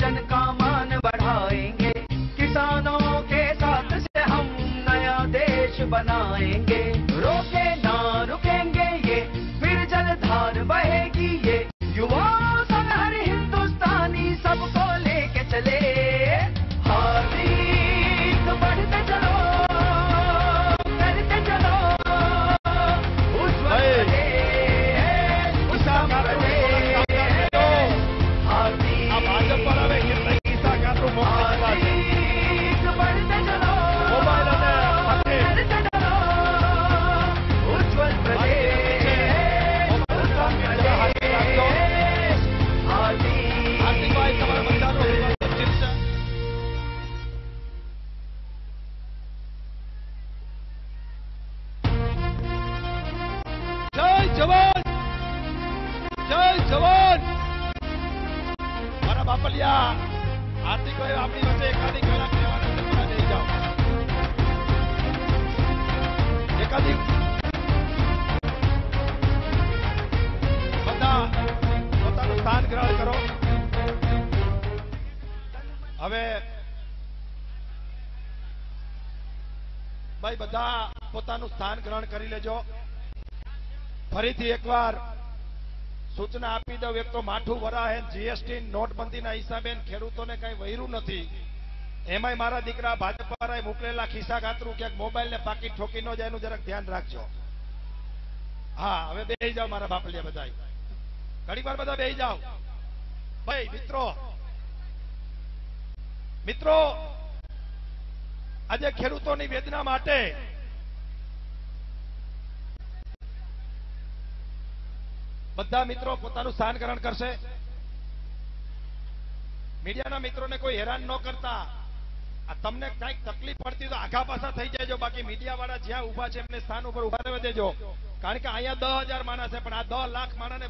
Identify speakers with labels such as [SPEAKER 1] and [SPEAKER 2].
[SPEAKER 1] जन का
[SPEAKER 2] मान
[SPEAKER 1] बढ़ाएंगे किसानों के साथ से हम नया देश बनाएंगे મારા બાપલિયા હાર્દિકભાઈ આપણી વચ્ચે એકાદી કલાક રહેવાના મારા જઈ જાઓ એકાદી બધા પોતાનું સ્થાન ગ્રહણ કરો હવે ભાઈ બધા પોતાનું સ્થાન ગ્રહણ કરી લેજો ફરીથી એકવાર સૂચના આપી દઉં, એક તો માઠું વરાહે જીએસટી નોટબંધીના હિસાબે ખેડૂતોને કઈ વૈરું નથી. એમાંય મારા દીકરા ભાજપ મોકલેલા ખિસ્સા કાતરું ક્યાંક મોબાઈલ ને પાકીટ ઠોકી ન જાય એનું જરાક ધ્યાન રાખજો. હા, હવે બે જાઓ મારા બાપલિયા બધા ઘણી વાર બધા બે જાઓ. ભાઈ, મિત્રો. મિત્રો, આજે ખેડૂતોની વેદના માટે બધા મિત્રો પોતાનું સ્થાન ગ્રહણ કરશે. મીડિયાના મિત્રોને કોઈ હેરાન ન કરતા. આ તમને કંઈક તકલીફ પડતી તો આઘા પાછા થઈ જાય બાકી મીડિયા વાળા જ્યાં ઊભા છે એમને સ્થાન ઉપર ઊભા રહેવા દેજો. કારણ કે અહીંયા દસ હજાર માણસ છે, પણ આ દસ લાખ માણસને